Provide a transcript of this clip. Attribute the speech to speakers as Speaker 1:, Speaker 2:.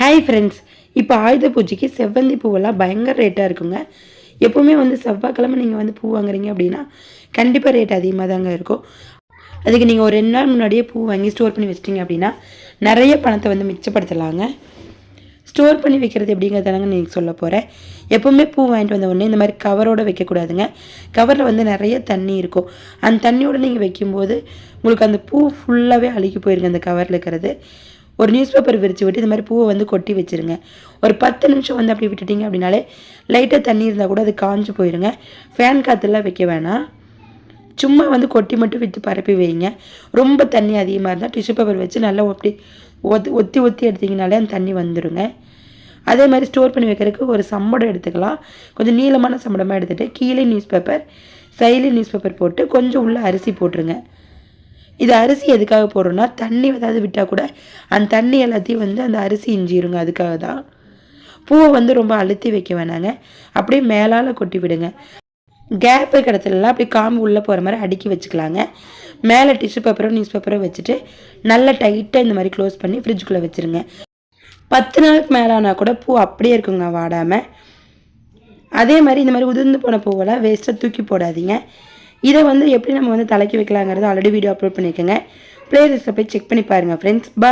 Speaker 1: Hi friends இப்போ ஆயுத பூஜைக்கு செவ்வந்தி பூவெல்லாம் பயங்கர ரேட்டாக இருக்குங்க. எப்போவுமே வந்து செவ்வாய்க்கிழமை நீங்கள் வந்து பூ வாங்குறீங்க அப்படின்னா கண்டிப்பாக ரேட் அதிகமாக தாங்க இருக்கும். அதுக்கு நீங்கள் ஒரு ரெண்டு நாள் முன்னாடியே பூ வாங்கி ஸ்டோர் பண்ணி வச்சிட்டிங்க அப்படின்னா நிறைய பணத்தை வந்து மிச்சப்படுத்தலாங்க. ஸ்டோர் பண்ணி வைக்கிறது எப்படிங்கிறதாங்க நீங்கள் சொல்ல போகிறேன் எப்போவுமே பூ வாங்கிட்டு வந்த உடனே இந்த மாதிரி கவரோடு வைக்கக்கூடாதுங்க. கவரில் வந்து நிறைய தண்ணி இருக்கும். அந்த தண்ணியோடு நீங்கள் வைக்கும்போது உங்களுக்கு அந்த பூ ஃபுல்லாகவே அழுகி போயிருங்க அந்த கவரில் இருக்கிறது. ஒரு நியூஸ் பேப்பர் விரித்து விட்டு இந்த மாதிரி பூவை வந்து கொட்டி வச்சுருங்க. ஒரு பத்து நிமிஷம் வந்து அப்படி விட்டுட்டிங்க அப்படின்னாலே லைட்டாக தண்ணி இருந்தால் கூட அது காஞ்சு போயிருங்க. ஃபேன் காற்றுலாம் வைக்க வேணாம். சும்மா வந்து கொட்டி மட்டும் விட்டு பரப்பி வைங்க. ரொம்ப தண்ணி அதிகமாக இருந்தால் டிஷ்யூ பேப்பர் வச்சு நல்லா ஒட்டி ஒத்தி ஒத்தி ஒத்தி எடுத்திங்கனாலே அந்த தண்ணி வந்துடுங்க அதே மாதிரி ஸ்டோர் பண்ணி வைக்கிறதுக்கு ஒரு சம்படம் எடுத்துக்கலாம். கொஞ்சம் நீளமான சம்படமாக எடுத்துகிட்டு கீழே நியூஸ் பேப்பர் சைலி நியூஸ் பேப்பர் போட்டு கொஞ்சம் உள்ளே அரிசி போட்டுருங்க. இது அரிசி எதுக்காக போடுறோன்னா தண்ணி ஏதாவது விட்டால் கூட அந்த தண்ணி எல்லாத்தையும் வந்து அந்த அரிசி இஞ்சிருங்க அதுக்காக தான் பூவை வந்து ரொம்ப அழுத்தி வைக்க வேணாங்க. அப்படியே மேலால் கொட்டி விடுங்க. கேப் கிடத்துலலாம் இடத்துலலாம் காம்பு உள்ளே போகிற மாதிரி அடுக்கி வச்சுக்கலாங்க. மேலே டிஷ்யூ பேப்பரோ நியூஸ் பேப்பரோ வச்சுட்டு நல்லா டைட்டாக இந்த மாதிரி க்ளோஸ் பண்ணி ஃப்ரிட்ஜுக்குள்ளே வச்சுருங்க. பத்து நாளுக்கு மேலானா கூட பூ அப்படியே இருக்குங்க வாடாமல் அதே மாதிரி இந்த மாதிரி உதிர்ந்து போன பூவெல்லாம் வேஸ்ட்டாக தூக்கி போடாதீங்க. இதை வந்து எப்படி நம்ம வந்து தலைக்கு வைக்கலாங்கிறது ஆல்ரெடி வீடியோ அப்லோட் பண்ணியிருக்கேங்க பிளேலிஸ்ட்டை போய் செக் பண்ணி பாருங்கள் ஃப்ரெண்ட்ஸ் பா